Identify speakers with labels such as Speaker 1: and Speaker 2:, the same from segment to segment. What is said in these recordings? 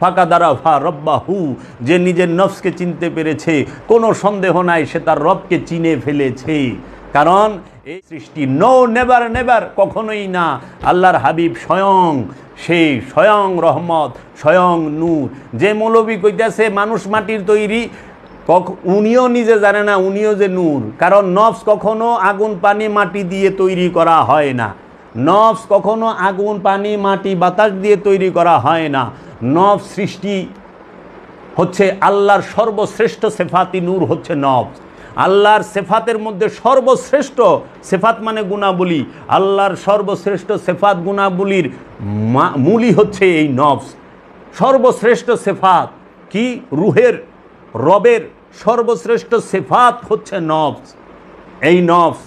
Speaker 1: ফাঁকা দ্বারা ফা যে নিজের নফসকে চিনতে পেরেছে। কোনো সন্দেহ নাই, সে তার রবকে চিনে ফেলেছে। কারণ এই সৃষ্টি নো নেভার নেভার কখনোই না। আল্লাহর হাবিব স্বয়ং সেই স্বয়ং রহমত, স্বয়ং নূর। যে মৌলবী কইতাছে, মানুষ মাটির তৈরি, কখ- উনিও নিজে জানে না, উনিও যে নূর। কারণ নফস কখনো আগুন, পানি, মাটি দিয়ে তৈরি করা হয় না। নফস কখনো আগুন, পানি, মাটি, বাতাস দিয়ে তৈরি করা হয় না। নফ সৃষ্টি হচ্ছে আল্লাহর সর্বশ্রেষ্ঠ সেফাতি নূর হচ্ছে নফস আল্লাহর সেফাতের মধ্যে সর্বশ্রেষ্ঠ সেফাত মানে গুণাবলী। আল্লাহর সর্বশ্রেষ্ঠ সেফাত গুণাবলীর মূলই হচ্ছে এই নফস সর্বশ্রেষ্ঠ সেফাত কি? রুহের, রবের সর্বশ্রেষ্ঠ সেফাত হচ্ছে নফস এই নফস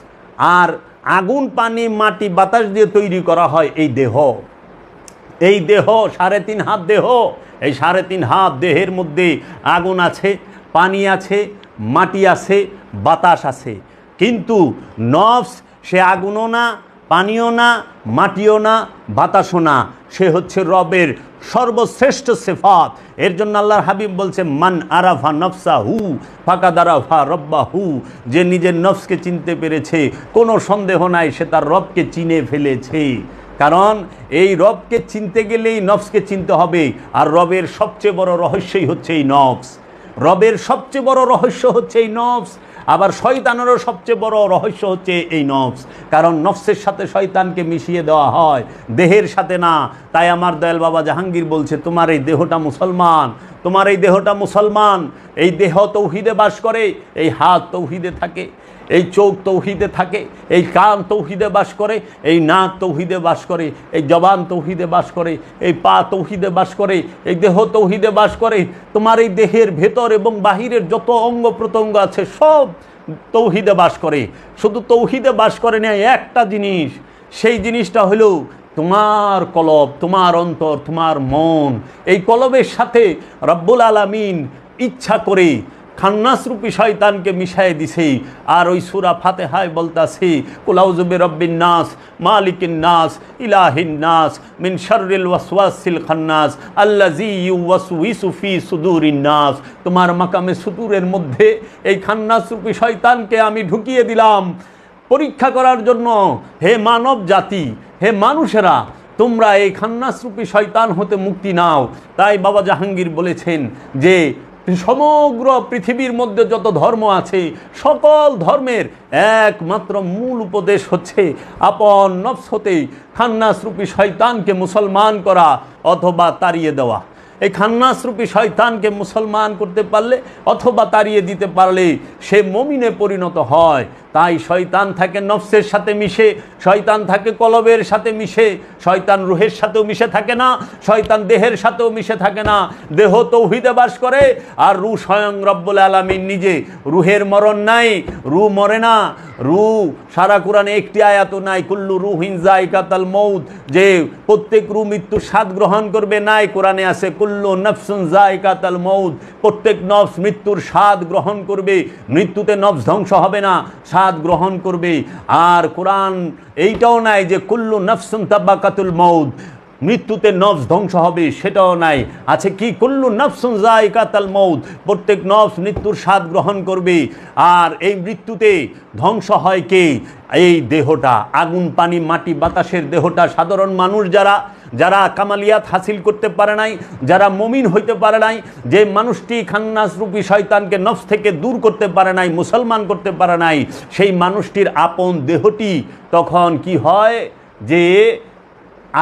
Speaker 1: আর আগুন, পানি, মাটি, বাতাস দিয়ে তৈরি করা হয় এই দেহ। এই দেহ, সাড়ে তিন হাত দেহ, এই সাড়ে তিন হাত দেহের মধ্যে আগুন আছে, পানি আছে, মাটি আছে, বাতাস আছে। কিন্তু নফস, সে আগুনও না, পানিও না, মাটিও না, বাতাসও না। সে হচ্ছে রবের সর্বশ্রেষ্ঠ সেফাত। এর জন্য আল্লাহর হাবিব বলছে, মান আরাফা নফসা হু ফাঁকা দারাফা রব্বা হু যে নিজের নফসকে চিনতে পেরেছে, কোনো সন্দেহ নাই, সে তার রবকে চিনে ফেলেছে। কারণ এই রবকে চিনতে গেলেই নফসকে চিনতে হবে, আর রবের সবচেয়ে বড় রহস্যই হচ্ছে এই নফস। রবের সবচেয়ে বড় রহস্য হচ্ছে এই নফস, আবার শয়তানেরও সবচেয়ে বড় রহস্য হচ্ছে এই নফস। কারণ নফসের সাথে শয়তানকে মিশিয়ে দেওয়া হয়, দেহের সাথে না। তাই আমার দয়াল বাবা জাহাঙ্গীর বলছে, তোমার এই দেহটা মুসলমান, তোমার এই দেহটা মুসলমান। এই দেহ তৌহিদে বাস করে, এই হাত তৌহিদে থাকে, এই চোখ তৌহিদে থাকে, এই কান তৌহিদে বাস করে, এই নাক তৌহিদে বাস করে, এই জবান তৌহিদে বাস করে, এই পা তৌহিদে বাস করে, এই দেহ তৌহিদে বাস করে। তোমার এই দেহের ভেতর এবং বাহিরের যত অঙ্গ প্রত্যঙ্গ আছে সব তৌহিদে বাস করে। শুধু তৌহিদে বাস করে না, একটা জিনিস, সেই জিনিসটা হলো তোমার কলব, তোমার অন্তর, তোমার মন। এই কলবের সাথে রব্বুল আলামিন ইচ্ছা করে খান্নাসরূপী শয়তানকে মিশাই দিছে আর ওই সুরা ফাতেহায় বলতাছে কুলাউজুবে রব্বিন নাস, মালিকিন নাস, ইলাহিন নাস, মিন শাররিল ওয়াসওয়াসিল খান্নাস আল্লাজি ইউওয়াসউইসু ফি সুদুরিন নাস। তোমার মাকামে সুদূরের মধ্যে এই খান্নাসরূপী শয়তানকে আমি ঢুকিয়ে দিলাম। পরীক্ষা করার জন্য, হে মানব জাতি, হে মানুষেরা, তোমরা এই খান্নাসরূপী শয়তান হতে মুক্তি নাও। তাই বাবা জাহাঙ্গীর বলেছেন যে সমগ্র পৃথিবীর মধ্যে যত ধর্ম আছে, সকল ধর্মের একমাত্র মূল উপদেশ হচ্ছে আপন নফস হতেই খান্নাসরূপী শয়তানকে মুসলমান করা অথবা তাড়িয়ে দেওয়া। এই খান্নাসরূপী শয়তানকে মুসলমান করতে পারলে অথবা তাড়িয়ে দিতে পারলে সে মমিনে পরিণত হয়। তাই শয়তান থাকে নফসের সাথে মিশে, শয়তান থাকে কলবের সাথে মিশে, শয়তান রুহের সাথেও মিশে থাকে না, শয়তান দেহের সাথেও মিশে থাকে না। দেহ তৌহিদে বাস করে, আর রু স্বয়ং রব্বুল আলমিন নিজে। রুহের মরণ নাই, রু মরে না। রু, সারা কোরআনে একটি আয়াত নাই, কুল্লু রুহিন জাইকাতাল মৌদ যে প্রত্যেক রু মৃত্যুর স্বাদ গ্রহণ করবে নাই, কোরআনে আছে কুল্লু নফসুন জাইকাতাল মৌদ প্রত্যেক নফস মৃত্যুর স্বাদ গ্রহণ করবে, মৃত্যুতে নফস ধ্বংস হবে না। স্বাদ গ্রহণ করবে আর কোরআন এইটাও নাই যে কুল্লু নফসুন তাব্বাকাতুল মৌদ মৃত্যুতে নফস ধ্বংস হবে, সেটাও নাই। আছে কি? কুল্লু নফসুন জায়কাতাল মৌদ প্রত্যেক নফস মৃত্যুর স্বাদ গ্রহণ করবে। আর এই মৃত্যুতে ধ্বংস হয় কে? এই দেহটা, আগুন, পানি, মাটি, বাতাসের দেহটা। সাধারণ মানুষ যারা যারা কামালিয়াত হাসিল করতে পারে নাই, যারা মমিন হইতে পারে নাই, যে মানুষটি খান্নাসরূপী শয়তানকে নফস থেকে দূর করতে পারে নাই, মুসলমান করতে পারে নাই, সেই মানুষটির আপন দেহটি তখন কি হয়? যে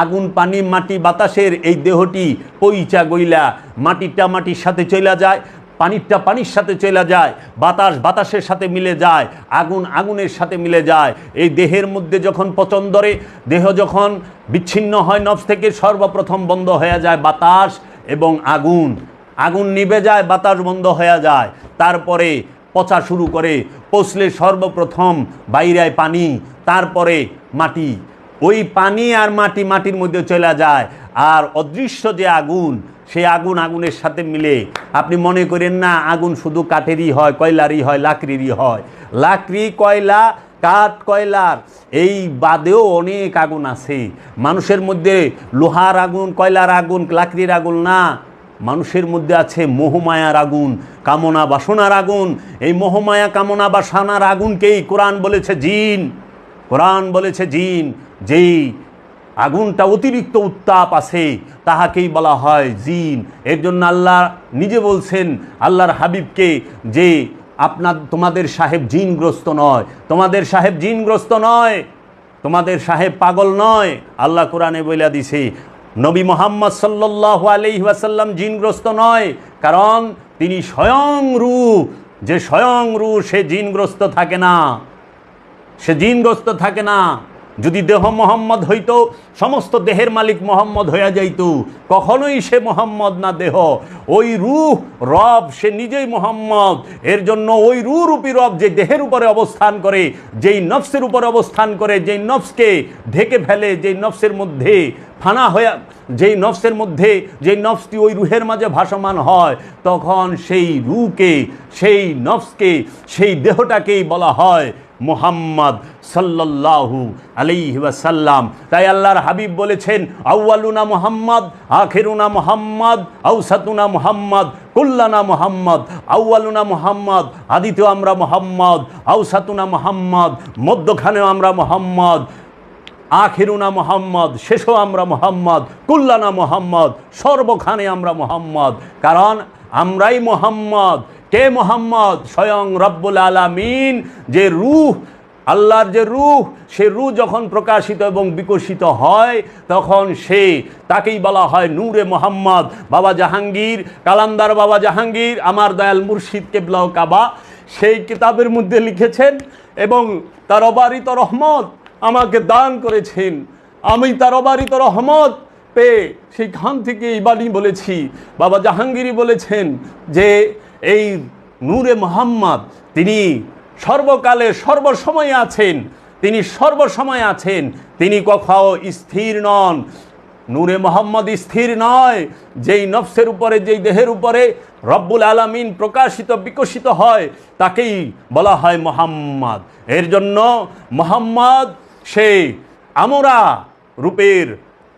Speaker 1: আগুন, পানি, মাটি, বাতাসের এই দেহটি পইচা গইলা মাটিটা মাটির সাথে চলে যায় পানিরটা পানির সাথে চলে যায়, বাতাস বাতাসের সাথে মিলে যায়, আগুন আগুনের সাথে মিলে যায়। এই দেহের মধ্যে যখন পচন ধরে, দেহ যখন বিচ্ছিন্ন হয় নফস থেকে সর্বপ্রথম বন্ধ হয়ে যায় বাতাস এবং আগুন। আগুন নিভে যায়, বাতাস বন্ধ হয়ে যায়। তারপরে পচা শুরু করে, পচলে সর্বপ্রথম বাইরায় পানি, তারপরে মাটি। ওই পানি আর মাটি, মাটির মধ্যে চলে যায়। আর অদৃশ্য যে আগুন, সেই আগুন আগুনের সাথে মিলে আপনি মনে করেন না, আগুন শুধু কাঠেরই হয়, কয়লারই হয়, লাকড়িরই হয়। লাকড়ি, কয়লা, কাঠ, কয়লার, এই বাদেও অনেক আগুন আছে। মানুষের মধ্যে লোহার আগুন, কয়লার আগুন, লাকড়ির আগুন না। মানুষের মধ্যে আছে মোহমায়ার আগুন, কামনা বাসনার আগুন। এই মোহমায়া, কামনা বাসনার আগুনকেই কোরআন বলেছে জিন। কোরআন বলেছে জিন, যেই আগুনটা অতিরিক্ত উত্তাপ আছে। তাহাকেই বলা হয় জিন। এর জন্য আল্লাহ নিজে বলছেন, আল্লাহর হাবিবকে যে আপনার, তোমাদের সাহেব জিনগ্রস্ত নয়। তোমাদের সাহেব জিনগ্রস্ত নয়। তোমাদের সাহেব পাগল নয়। আল্লাহ কোরআনে বইলা দিছে, নবী মোহাম্মদ সাল্লাহ আলহি ওয়াসাল্লাম জিনগ্রস্ত নয়। কারণ তিনি স্বয়ং রু। যে স্বয়ং রূ, সে জিনগ্রস্ত থাকে না। সে জিনগ্রস্ত থাকে না। যদি দেহ মোহাম্মদ হইত, সমস্ত দেহের মালিক মোহাম্মদ হইয়া যাইত। কখনোই সে মোহাম্মদ না দেহ। ওই রূহ, রব সে নিজেই মোহাম্মদ। এর জন্য ওই রূপী রব যে দেহের উপরে অবস্থান করে, যেই নফসের উপরে অবস্থান করে, যেই নফসকে ঢেকে ফেলে, যেই নফসের মধ্যে ফানা হয়ে যেই নফসের মধ্যে, যেই নফসটি ওই রুহের মাঝে ভাসমান হয়, তখন সেই রুকে সেই নফসকে, সেই দেহটাকেই বলা হয় মোহাম্মদ সাল্লাল্লাহু আলাইহি ওয়াসাল্লাম। তাই আল্লাহর হাবিব বলেছেন, আউয়ালুনা মোহাম্মদ, আখেরুনা মোহাম্মদ আউসাতুনা মোহাম্মদ, কুল্লানা মোহাম্মদ, আউয়ালুনা মোহাম্মদ, আদিতেও আমরা মোহাম্মদ আউসাতুনা মোহাম্মদ, মধ্যখানেও আমরা মোহাম্মদ, আখেরুনা মোহাম্মদ, শেষও আমরা মোহাম্মদ, কুল্লানা মোহাম্মদ, সর্বখানে আমরা মোহাম্মদ। কারণ আমরাই মোহাম্মদ। কে মোহাম্মদ, স্বয়ং রব্বুল আলামিন, যে রূহ, আল্লাহর যে রূহ, সে রূহ যখন প্রকাশিত এবং বিকশিত হয়, তখন সে, তাকেই বলা হয় নূরে মোহাম্মদ। বাবা জাহাঙ্গীর, কালান্দার বাবা জাহাঙ্গীর, আমার দয়াল মুর্শিদ কেবলাও কাবা, সেই কিতাবের মধ্যে লিখেছেন, এবং তার অবারিত রহমত আমাকে দান করেছেন। আমি তার অবারিত রহমত পেয়ে সেইখান থেকে এই বাণী বলেছি। বাবা জাহাঙ্গীরই বলেছেন যে এই নূরে মোহাম্মদ, তিনি সর্বকালে সর্বসময়ে আছেন, তিনি সর্বসময় আছেন, তিনি কখনো স্থির নন। নূরে মোহাম্মদ স্থির নয়, যেই নফসের উপরে, যেই দেহের উপরে রব্বুল আলামিন প্রকাশিত, বিকশিত হয়, তাকেই বলা হয় মোহাম্মদ। এর জন্য মোহাম্মদ, সে আমরা রূপের,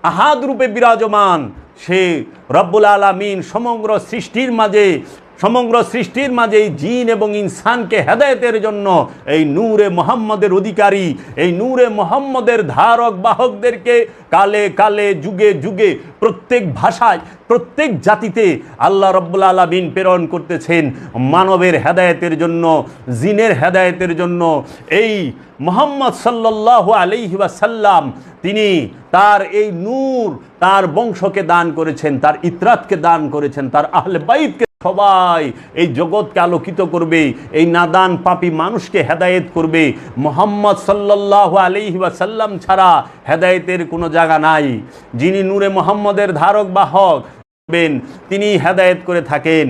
Speaker 1: আহাদ রূপে বিরাজমান, সে রব্বুল আলামিন সমগ্র সৃষ্টির মাঝে সমগ্র সৃষ্টির মাঝে এই জিন এবং ইনসানকে হেদায়েতের জন্য এই নূরে মোহাম্মদের অধিকারী, এই নূরে মোহাম্মদের ধারক বাহকদেরকে কালে কালে, যুগে যুগে প্রত্যেক ভাষায়, প্রত্যেক জাতিতে আল্লাহ রব্বুল আলমিন প্রেরণ করতেছেন মানবের হেদায়েতের জন্য, জিনের হেদায়েতের জন্য। এই মোহাম্মদ সাল্লাহ আলহি ওয়াসাল্লাম, তিনি তার এই নূর তার বংশকে দান করেছেন, তার ইতরাতকে দান করেছেন, তার আহলে বাইতকে সবাই এই জগৎকে আলোকিত করবে, এই নাদান পাপি মানুষকে হেদায়েত করবে। মোহাম্মদ সাল্লাহ আলহি ছাড়া হেদায়েতের কোনো জায়গা নাই। যিনি নূরে মোহাম্মদের ধারক বা হক, তিনি হেদায়েত করে থাকেন।